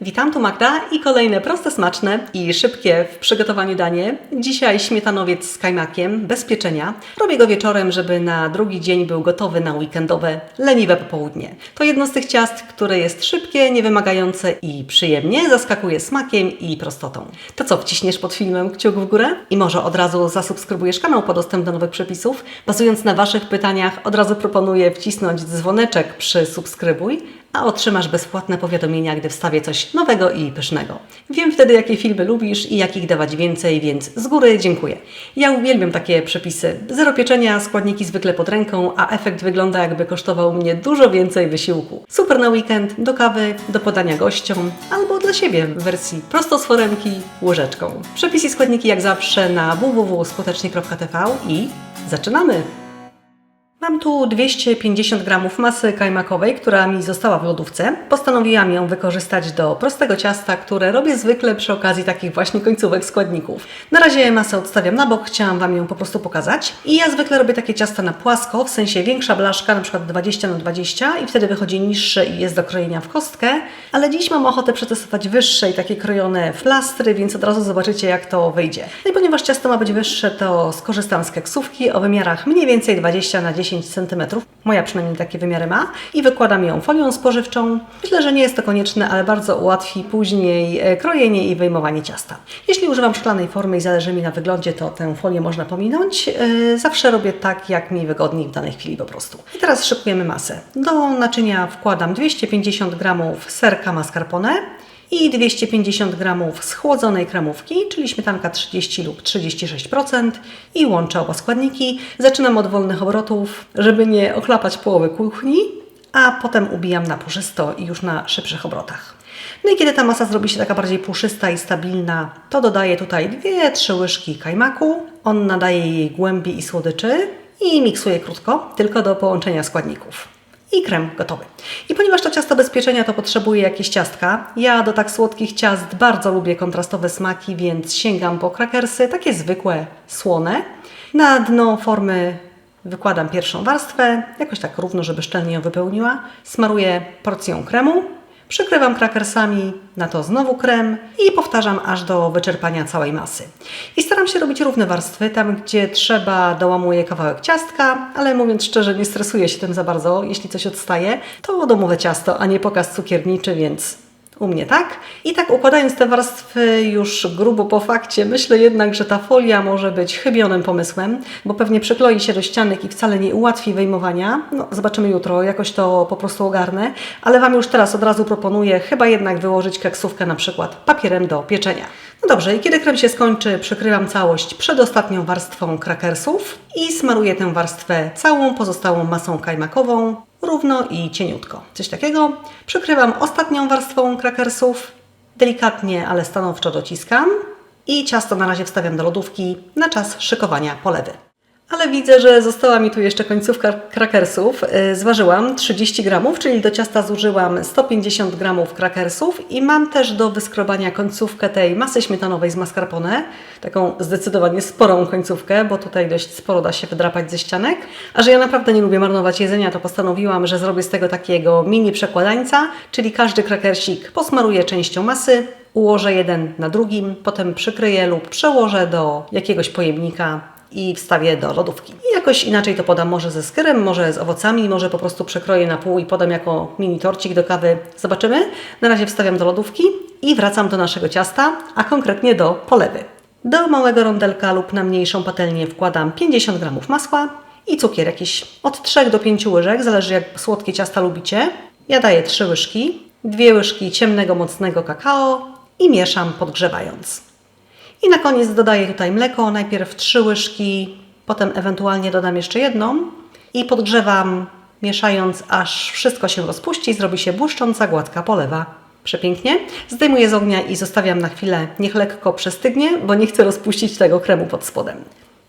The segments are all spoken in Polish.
Witam, tu Magda i kolejne proste, smaczne i szybkie w przygotowaniu danie. Dzisiaj śmietanowiec z kajmakiem, bez pieczenia. Robię go wieczorem, żeby na drugi dzień był gotowy na weekendowe, leniwe popołudnie. To jedno z tych ciast, które jest szybkie, niewymagające i przyjemnie, zaskakuje smakiem i prostotą. To co, wciśniesz pod filmem kciuk w górę? I może od razu zasubskrybujesz kanał po dostęp do nowych przepisów? Bazując na Waszych pytaniach, od razu proponuję wcisnąć dzwoneczek przy subskrybuj, a otrzymasz bezpłatne powiadomienia, gdy wstawię coś nowego i pysznego. Wiem wtedy, jakie filmy lubisz i jakich dawać więcej, więc z góry dziękuję. Ja uwielbiam takie przepisy. Zero pieczenia, składniki zwykle pod ręką, a efekt wygląda jakby kosztował mnie dużo więcej wysiłku. Super na weekend, do kawy, do podania gościom, albo dla siebie w wersji prosto z foremki, łyżeczką. Przepisy i składniki jak zawsze na www.skutecznie.tv i zaczynamy! Mam tu 250 gramów masy kajmakowej, która mi została w lodówce. Postanowiłam ją wykorzystać do prostego ciasta, które robię zwykle przy okazji takich właśnie końcówek składników. Na razie masę odstawiam na bok, chciałam Wam ją po prostu pokazać. I ja zwykle robię takie ciasta na płasko, w sensie większa blaszka, na przykład 20 na 20 i wtedy wychodzi niższe i jest do krojenia w kostkę. Ale dziś mam ochotę przetestować wyższe i takie krojone w plastry, więc od razu zobaczycie jak to wyjdzie. No i ponieważ ciasto ma być wyższe, to skorzystam z keksówki o wymiarach mniej więcej 20 na 10 cm. Moja przynajmniej takie wymiary ma. I wykładam ją folią spożywczą. Myślę, że nie jest to konieczne, ale bardzo ułatwi później e, krojenie i wyjmowanie ciasta. Jeśli używam szklanej formy i zależy mi na wyglądzie, to tę folię można pominąć. E, Zawsze robię tak, jak mi wygodniej w danej chwili po prostu. I teraz szykujemy masę. Do naczynia wkładam 250 g serka mascarpone i 250 g schłodzonej kremówki, czyli śmietanka 30 lub 36% i łączę oba składniki. Zaczynam od wolnych obrotów, żeby nie ochlapać połowy kuchni, a potem ubijam na puszysto i już na szybszych obrotach. No i kiedy ta masa zrobi się taka bardziej puszysta i stabilna, to dodaję tutaj 2-3 łyżki kajmaku. On nadaje jej głębi i słodyczy i miksuję krótko, tylko do połączenia składników i krem gotowy. I ponieważ to ciasto bez pieczenia, to potrzebuję jakieś ciastka. Ja do tak słodkich ciast bardzo lubię kontrastowe smaki, więc sięgam po krakersy, takie zwykłe, słone. Na dno formy wykładam pierwszą warstwę, jakoś tak równo, żeby szczelnie ją wypełniła. Smaruję porcją kremu, Przykrywam krakersami, na to znowu krem i powtarzam aż do wyczerpania całej masy. I staram się robić równe warstwy, tam gdzie trzeba dołamuję kawałek ciastka, ale mówiąc szczerze nie stresuję się tym za bardzo, jeśli coś odstaje, to domowe ciasto, a nie pokaz cukierniczy, więc u mnie tak. I tak układając te warstwy już grubo po fakcie, myślę jednak, że ta folia może być chybionym pomysłem, bo pewnie przykloi się do ścianek i wcale nie ułatwi wyjmowania. No, zobaczymy jutro, jakoś to po prostu ogarnę, ale Wam już teraz od razu proponuję chyba jednak wyłożyć keksówkę na przykład papierem do pieczenia. No dobrze, i kiedy krem się skończy, przykrywam całość przedostatnią warstwą krakersów i smaruję tę warstwę całą pozostałą masą kajmakową równo i cieniutko. Coś takiego. Przykrywam ostatnią warstwą krakersów, delikatnie, ale stanowczo dociskam i ciasto na razie wstawiam do lodówki na czas szykowania polewy. Ale widzę, że została mi tu jeszcze końcówka krakersów. Yy, Zważyłam 30 gramów, czyli do ciasta zużyłam 150 gramów krakersów i mam też do wyskrobania końcówkę tej masy śmietanowej z mascarpone. Taką zdecydowanie sporą końcówkę, bo tutaj dość sporo da się wydrapać ze ścianek. A że ja naprawdę nie lubię marnować jedzenia, to postanowiłam, że zrobię z tego takiego mini przekładańca, czyli każdy krakersik posmaruję częścią masy, ułożę jeden na drugim, potem przykryję lub przełożę do jakiegoś pojemnika i wstawię do lodówki. I jakoś inaczej to podam, może ze skyrem, może z owocami, może po prostu przekroję na pół i podam jako mini torcik do kawy. Zobaczymy. Na razie wstawiam do lodówki i wracam do naszego ciasta, a konkretnie do polewy. Do małego rondelka lub na mniejszą patelnię wkładam 50 g masła i cukier jakiś od 3 do 5 łyżek, zależy jak słodkie ciasta lubicie. Ja daję 3 łyżki, 2 łyżki ciemnego, mocnego kakao i mieszam podgrzewając. I na koniec dodaję tutaj mleko, najpierw 3 łyżki, potem ewentualnie dodam jeszcze jedną i podgrzewam, mieszając aż wszystko się rozpuści, zrobi się błyszcząca, gładka polewa. Przepięknie. Zdejmuję z ognia i zostawiam na chwilę, niech lekko przestygnie, bo nie chcę rozpuścić tego kremu pod spodem.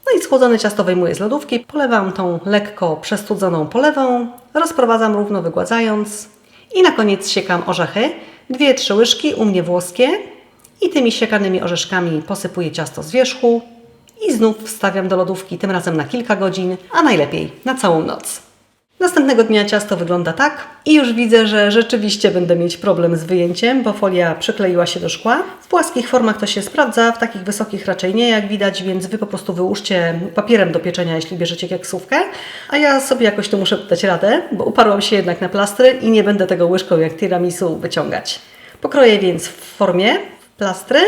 No i schłodzone ciasto wyjmuję z lodówki, polewam tą lekko przestudzoną polewą, rozprowadzam równo wygładzając i na koniec siekam orzechy. Dwie, trzy łyżki, u mnie włoskie, i tymi siekanymi orzeszkami posypuję ciasto z wierzchu i znów wstawiam do lodówki, tym razem na kilka godzin, a najlepiej na całą noc. Następnego dnia ciasto wygląda tak i już widzę, że rzeczywiście będę mieć problem z wyjęciem, bo folia przykleiła się do szkła. W płaskich formach to się sprawdza, w takich wysokich raczej nie, jak widać, więc Wy po prostu wyłóżcie papierem do pieczenia, jeśli bierzecie keksówkę, a ja sobie jakoś tu muszę dać radę, bo uparłam się jednak na plastry i nie będę tego łyżką jak tiramisu wyciągać. Pokroję więc w formie plastry,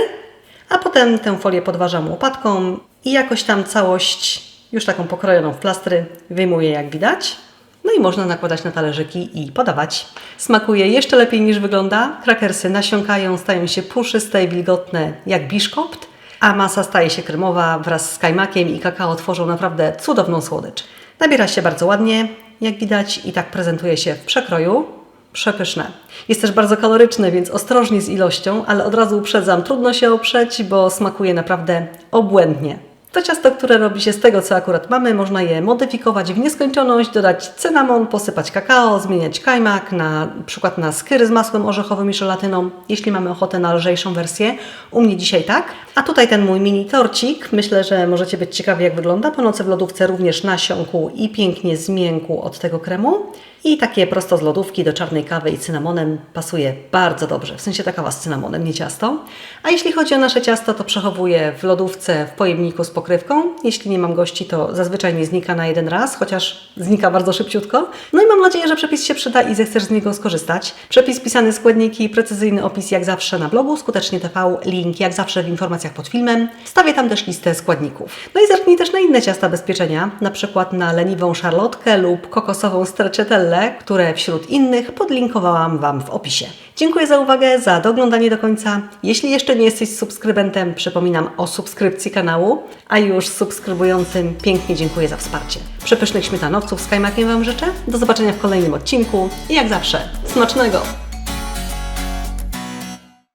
a potem tę folię podważam łopatką i jakoś tam całość, już taką pokrojoną w plastry, wyjmuję jak widać. No i można nakładać na talerzyki i podawać. Smakuje jeszcze lepiej niż wygląda. Krakersy nasiąkają, stają się puszyste i wilgotne jak biszkopt, a masa staje się kremowa wraz z kajmakiem i kakao tworzą naprawdę cudowną słodycz. Nabiera się bardzo ładnie, jak widać, i tak prezentuje się w przekroju. Przepyszne. Jest też bardzo kaloryczne, więc ostrożnie z ilością, ale od razu uprzedzam, trudno się oprzeć, bo smakuje naprawdę obłędnie. To ciasto, które robi się z tego, co akurat mamy, można je modyfikować w nieskończoność, dodać cynamon, posypać kakao, zmieniać kajmak, na przykład na skyry z masłem orzechowym i żelatyną, jeśli mamy ochotę na lżejszą wersję. U mnie dzisiaj tak. A tutaj ten mój mini torcik, myślę, że możecie być ciekawi jak wygląda. Po nocy w lodówce również nasiąkł i pięknie zmiękł od tego kremu. I takie prosto z lodówki do czarnej kawy i cynamonem pasuje bardzo dobrze. W sensie ta kawa z cynamonem, nie ciasto. A jeśli chodzi o nasze ciasto, to przechowuję w lodówce w pojemniku z pokrywką. Jeśli nie mam gości, to zazwyczaj nie znika na jeden raz, chociaż znika bardzo szybciutko. No i mam nadzieję, że przepis się przyda i zechcesz z niego skorzystać. Przepis, pisane składniki, precyzyjny opis jak zawsze na blogu, skutecznie TV, link jak zawsze w informacjach pod filmem. Wstawię tam też listę składników. No i zerknij też na inne ciasta bez pieczenia, na przykład na leniwą szarlotkę lub kokosową stracciatellę, które wśród innych podlinkowałam Wam w opisie. Dziękuję za uwagę, za doglądanie do końca. Jeśli jeszcze nie jesteś subskrybentem, przypominam o subskrypcji kanału, a już subskrybującym pięknie dziękuję za wsparcie. Przepysznych śmietanowców z kajmakiem Wam życzę. Do zobaczenia w kolejnym odcinku i jak zawsze, smacznego!